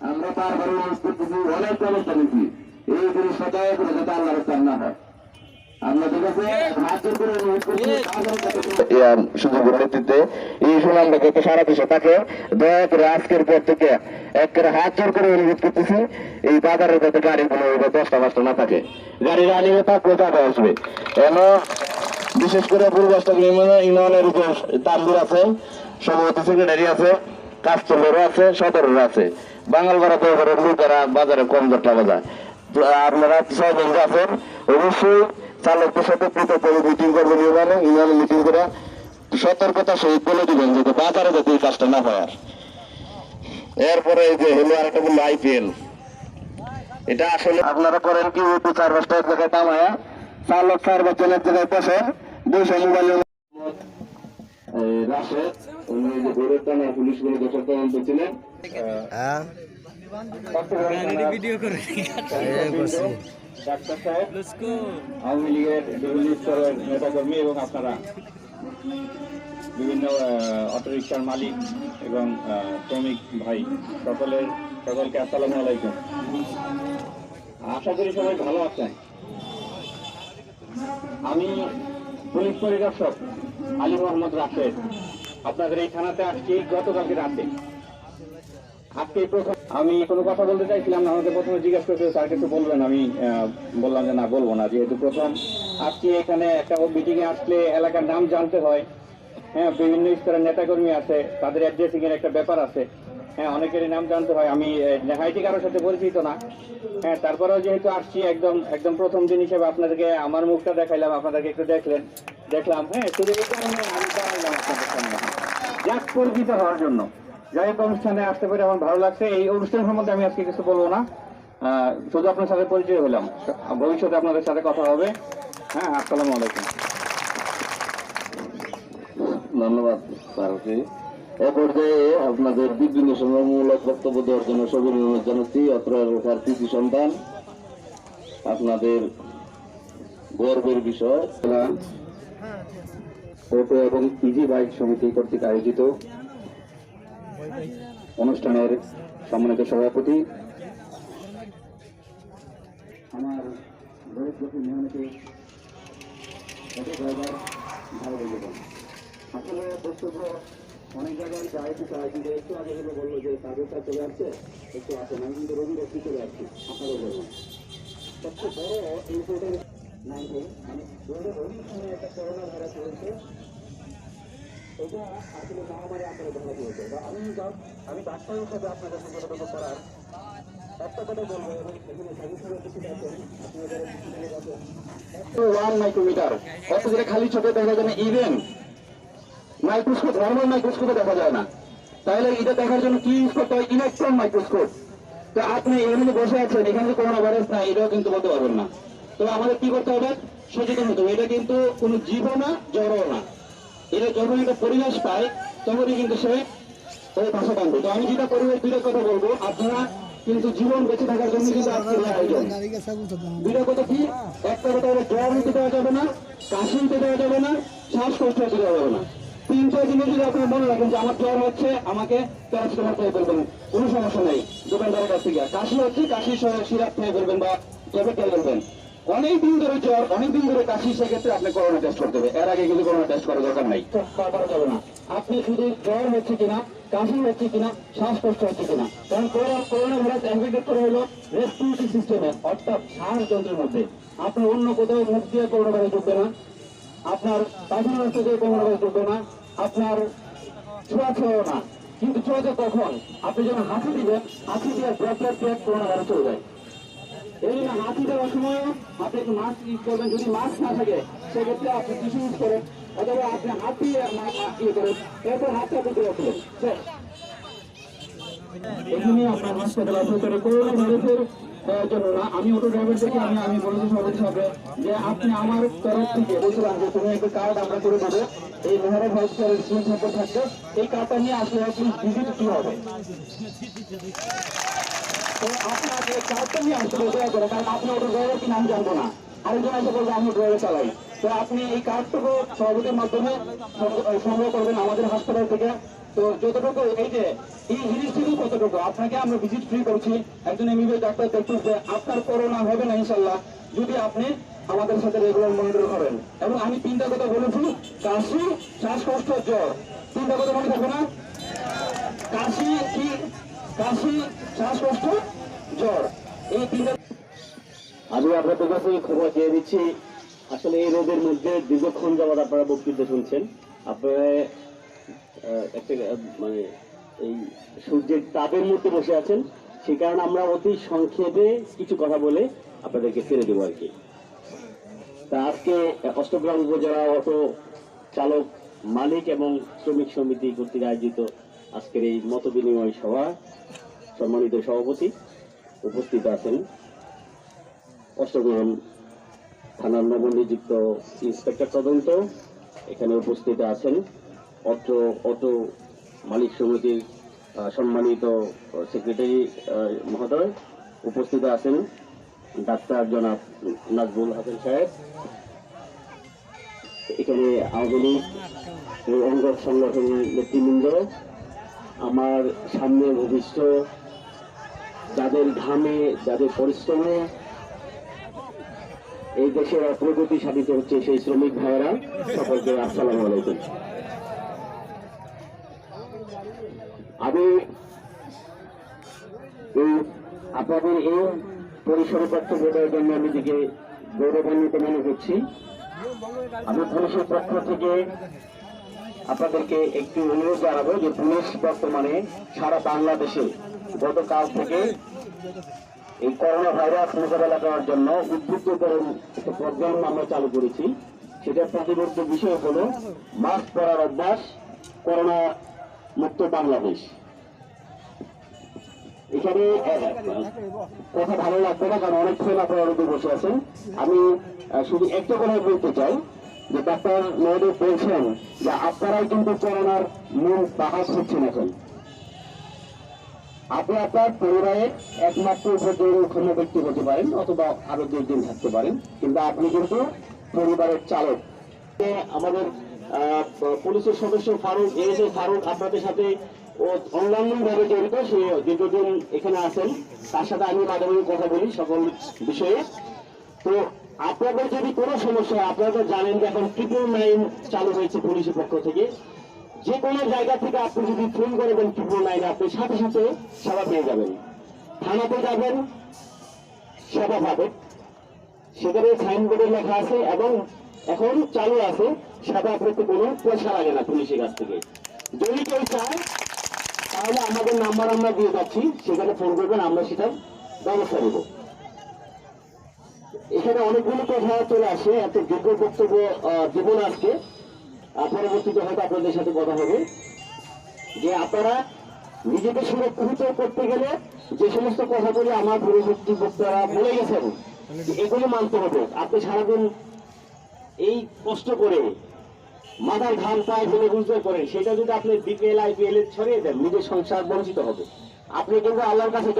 আমরা বারবার অনুরোধ করতেছি অনেক ব্যবস্থা নিচ্ছি এই জিনিসটা দয়া করে যাতে আল্লাহ রাস্তার না হয়। সুযোগের নেতৃত্বে এই সুনামটা সারা দেশে থাকে দয়া করে আজকের পর থেকে একেবারে হাত জোর করে অনুরোধ করতেছি এই বাজারে যাতে গাড়িগুলো দশটা পাঁচটা না থাকে। গাড়ি রানিয়ে থাকলে যাবে আসবে। এমন বিশেষ করে পূর্বাষ্টক ইউনিয়নের উপর তাম্বুর আছে সভাপতি সেক্রেটারি আছে। কাস্টমারও আছে, সদরের আছে। বাঙালপাড়া তো এবারে লোকেরা বাজারে কম দরটা বাজায় আপনারা ছয় আছেন, অবশ্যই চালকদের সাথে পৃথক করে মিটিং করবেন ইউনিয়নে ইউনিয়নে মিটিং করে সতর্কতা সহিত বলে দিবেন যাতে বাজারে যাতে এই কাজটা না হয় আর। এরপরে এই যে হলো আরেকটা বলল আইপিএল। এটা আসলে আপনারা করেন কি চার পাঁচটা এক জায়গায় নামায়া চালক চার পাঁচজন এক জায়গায় বসে দুইশো মোবাইল রাশেদ উনি যে ভোরের টানা পুলিশগুলো দোষের তদন্ত ছিলেন। হ্যাঁ। ভিডিও করে ডাক্তার সাহেব আওয়ামী লীগের বিভিন্ন স্তরের নেতাকর্মী এবং আপনারা বিভিন্ন অটোরিকশার মালিক এবং শ্রমিক ভাই সকলের সকলকে আসসালামু আলাইকুম। আশা করি সবাই ভালো আছেন। আমি পুলিশ পরিদর্শক আলী মোহাম্মদ রাশেদ। আপনাদের এই থানাতে আসছি গতকালকে রাতে। আজকে প্রথম আমি কোনো কথা বলতে চাইছিলাম না, আমাকে প্রথমে জিজ্ঞেস করতে স্যার কিছু বলবেন? আমি বললাম যে, না, বলব না। যেহেতু প্রথম, আজকে এখানে একটা মিটিং এ আসলে এলাকার নাম জানতে হয়। হ্যাঁ বিভিন্ন স্তরের নেতাকর্মী আছে, তাদের অ্যাড্রেসিং এর একটা ব্যাপার আছে। হ্যাঁ অনেকেরই নাম জানতে হয়। আমি হাইটি কারোর সাথে পরিচিত না। হ্যাঁ তারপরেও যেহেতু আসছি, একদম একদম প্রথম দিন হিসেবে আপনাদেরকে আমার মুখটা দেখাইলাম, আপনাদেরকে একটু দেখলেন, দেখলাম। হ্যাঁ শুধু যাক, পরিচিত হওয়ার জন্য। যাই হোক, অনুষ্ঠানে আসতে পেরে আমার ভালো লাগছে। এই অনুষ্ঠান সম্বন্ধে আমি আজকে কিছু বলব না। শুধু আপনার সাথে পরিচয় হলাম। ভবিষ্যতে আপনাদের সাথে কথা হবে। হ্যাঁ আসসালামু আলাইকুম। ধন্যবাদ এ পর্যায়ে আপনাদের বিভিন্ন সময়মূলক বক্তব্য দেওয়ার জন্য সবির জানাচ্ছি। অত্র এলাকার কৃষি সন্তান, আপনাদের গর্বের বিষয়। অটো এবং ইজি বাইক সমিতি কর্তৃক আয়োজিত অনুষ্ঠানের সম্মানিত সভাপতি। আমার আসলে অনেক জায়গায় কিছু হয় কিন্তু একটু আগে হলো বলল যে তাদেরটা চলে আসছে, একটু আসেন আমি কিন্তু রবি রক্ষী চলে আসছি আপনাদের জন্য সবচেয়ে বড় ইম্পর্টেন্ট নাইনটিন মানে হাজার উনিশ একটা করোনা ভাইরাস হয়েছে। এটা আসলে মহামারী আকারে দেখা দিয়েছে বা আমি আমি ডাক্তার হিসেবে আপনাদের সঙ্গে যোগাযোগ করার। একটা কথা বলব, এবং এখানে কিছু আছেন আছেন। ওয়ান মাইক্রোমিটার অথচ খালি চোখে দেখা যাবে ইভেন মাইক্রোস্কোপ নর্মাল মাইক্রোস্কোপে দেখা যায় না। তাহলে এটা দেখার জন্য কি ইউজ করতে হয়? ইলেকট্রন মাইক্রোস্কোপ তো আপনি এখানে বসে আছেন, এখানে করোনা ভাইরাস না এটাও কিন্তু বলতে পারবেন না। তো আমাদের কি করতে হবে? সচেতন হতে হবে। এটা কিন্তু কোনো জীবও না, জড়ও না। এটা যখন একটা পরিবেশ পায়, তখনই কিন্তু সে ওই ভাষা বান্ধব তো আমি যেটা পরিবেশ দুইটা কথা বলব, আপনারা কিন্তু জীবন বেঁচে থাকার জন্য কিন্তু এই আয়োজন। দুইটা কথা কি? একটা কথা হলো জ্বর নিতে দেওয়া যাবে না, কাশি নিতে দেওয়া যাবে না, শ্বাসকষ্ট হতে দেওয়া যাবে না। তিনটা জিনিস যদি আপনি মনে রাখেন যে আমার জ্বর হচ্ছে, আমাকে প্যারাসিটামল খেয়ে ফেলবেন কোনো সমস্যা নেই। দোকানদারের কাছ থেকে। কাশি হচ্ছে, কাশি সিরাপ খেয়ে ফেলবেন বা ট্যাবলেট খেয়ে ফেলবেন অনেক দিন ধরে জ্বর, অনেক দিন ধরে কাশি, সেক্ষেত্রে আপনি করোনা টেস্ট করতে হবে। এর আগে কিন্তু করোনা টেস্ট করার দরকার নাই। করা যাবে না। আপনি শুধু জ্বর হচ্ছে কিনা, কাশি হচ্ছে কিনা, শ্বাসকষ্ট হচ্ছে কিনা, কারণ করোনা করোনা ভাইরাস অ্যাফেক্টেড করে হলো রেসপিরেটরি সিস্টেমে অর্থাৎ শ্বাস যন্ত্রের মধ্যে। আপনার অন্য কোথাও মুখ দিয়ে করোনা ভাইরাস ঢুকবে না। আপনার পায়খানা রাস্তা দিয়ে করোনা ভাইরাস ঢুকবে না। আপনার ছোঁয়া ছোঁয়াও না। কিন্তু ছোঁয়াছে কখন? আপনি যখন হাসি দিবেন হাসি দিয়ে ড্রপলেট দিয়ে করোনা ভাইরাস চলে যায়। এই জন্য হাসি দেওয়ার সময় আপনি একটু মাস্ক ইউজ করবেন। যদি মাস্ক না থাকে, সেক্ষেত্রে আপনি টিস্যু ইউজ করেন, অথবা আপনি হাত দিয়ে ইয়ে করেন। এরপর হাতটা আপনি রাখবেন। এখানে আপনার হাসপাতাল আছে করোনা। ভাইরাসের আমি অটো আমি আমি যে আপনি আমার তরফ থেকে যে তুমি একটা কার্ড আমরা করে দেবো। এই মেহরা সম্পর্ক থাকবে। এই কার্ডটা নিয়ে আসলে ভিজিট কি হবে। তো আপনাকে কার্ডটা নিয়ে হবে দয়া করে কারণ আপনি অটো ড্রাইভার কি নাম জানব না। আরেকজন এসে বলবে, আমি ড্রাইভার চালাই। তো আপনি এই কার্ডটুকু সভাপতির মাধ্যমে সংগ্রহ করবেন আমাদের হাসপাতাল থেকে। তো যতটুকু, এই যে, এই জিনিসটুকু কতটুকু আপনাকে আমরা ভিজিট ফ্রি করছি। একজন ডাক্তার আপনার করোনা হবে না ইনশাল্লাহ যদি আপনি আমাদের সাথে রেগুলার মনিটর করেন এবং আমি তিনটা কথা কাশি, শ্বাসকষ্ট, জ্বর। তিনটা কথা মনে থাকবে না? কাশি, কি? কাশি, শ্বাসকষ্ট, জ্বর। এই তিনটা আমি আপনাদের কাছে খবর চেয়ে দিচ্ছি আসলে এই রোদের মধ্যে দীর্ঘক্ষণ যাবৎ আপনারা বক্তৃতা শুনছেন। আপনারা একটা মানে এই সূর্যের তাপের মধ্যে বসে আছেন। সেই কারণে আমরা অতি সংক্ষেপে কিছু কথা বলে আপনাদেরকে ফিরে দেবো আর কি। তা আজকে অষ্টগ্রাম উপজেলা অটো চালক মালিক এবং শ্রমিক সমিতি কর্তৃক আয়োজিত আজকের এই মত বিনিময় সভা সম্মানিত সভাপতি উপস্থিত আছেন অষ্টগ্রাম থানার নবনিযুক্ত ইন্সপেক্টর তদন্ত। এখানে উপস্থিত আছেন অত্র অটো মালিক সমিতির সম্মানিত সেক্রেটারি মহোদয় উপস্থিত আছেন ডাক্তার জনাব নাজবুল হাসান সাহেব। এখানে আওয়ামী লীগ অঙ্গ সংগঠনের নেতৃবৃন্দ, আমার সামনে ভবিষ্য যাদের ঘামে, যাদের পরিশ্রমে এই দেশের অগ্রগতি সাধিত হচ্ছে সেই শ্রমিক ভাইয়েরা, সকলকে আসসালামু আলাইকুম। আমি এই আপনাদের এই পরিসরে বক্তব্য দেওয়ার জন্য আমি নিজেকে গৌরবান্বিত মনে করছি। আমি পুলিশের পক্ষ থেকে আপনাদেরকে একটু অনুরোধ জানাব যে পুলিশ বর্তমানে সারা বাংলাদেশে গতকাল থেকে এই করোনা ভাইরাস মোকাবেলা করার জন্য উদ্বুদ্ধকরণ একটা প্রোগ্রাম আমরা চালু করেছি। সেটা প্রতিবদ্ধ বিষয় হলো, মাস্ক পরার অভ্যাস, করোনা মুক্ত বাংলাদেশ। এখানে কথা ভালো লাগবে না, কারণ অনেকক্ষণ আপনারা রোদে বসে আছেন। আমি শুধু একটা কথা বলতে চাই, যে ডাক্তার মহোদয় বলছেন যে আপনারাই কিন্তু করোনার মূল বাহাস হচ্ছেন এখন। আপনি আপনার পরিবারের একমাত্র উপযোগক্ষম ব্যক্তি হতে পারেন, অথবা আরও দুই দিন থাকতে পারেন, কিন্তু আপনি কিন্তু পরিবারের চালক। আমাদের পুলিশের সদস্য ফারুক, এস ফারুক আপনাদের সাথে ও অন্যান্য ভাবে জড়িত সে দীর্ঘদিন এখানে আছেন। তার সাথে আমি মাঝে মাঝে কথা বলি সকল বিষয়ে। তো আপনাদের যদি কোনো সমস্যা আপনারা তো জানেন যে এখন ট্রিপল নাইন চালু হয়েছে পুলিশের পক্ষ থেকে। যে কোনো জায়গা থেকে আপনি যদি ফোন করে দেন ট্রিপল নাইনে, আপনি সাথে সাথে সেবা পেয়ে যাবেন। থানাতে যাবেন, সেবা পাবেন। সেখানে সাইনবোর্ডে লেখা আছে এবং এখন চালু আছে সেবা পেতে কোনো পয়সা লাগে না পুলিশের কাছ থেকে। যদি কেউ চায়, তাহলে আমাদের নাম্বার আমরা দিয়ে যাচ্ছি, সেখানে ফোন করবেন, আমরা সেটার ব্যবস্থা নেব। এখানে অনেকগুলো কথা চলে আসে, এত দীর্ঘ বক্তব্য দেব না আজকে। পরবর্তীতে হয়তো আপনাদের সাথে কথা হবে। যে আপনারা নিজেকে সুরক্ষিত করতে গেলে যে সমস্ত কথাগুলি আমার পূর্ববর্তী বক্তারা বলে গেছেন, এগুলো মানতে হবে। আপনি সারাদিন এই কষ্ট করে মাথায় ঘাম পায়ে ফেলে রোজগার করেন সেটা যদি আপনি বিপিএল আইপিএল এ ছড়িয়ে দেন, নিজের সংসার বঞ্চিত হবে। আপনি কিন্তু আল্লাহর কাছে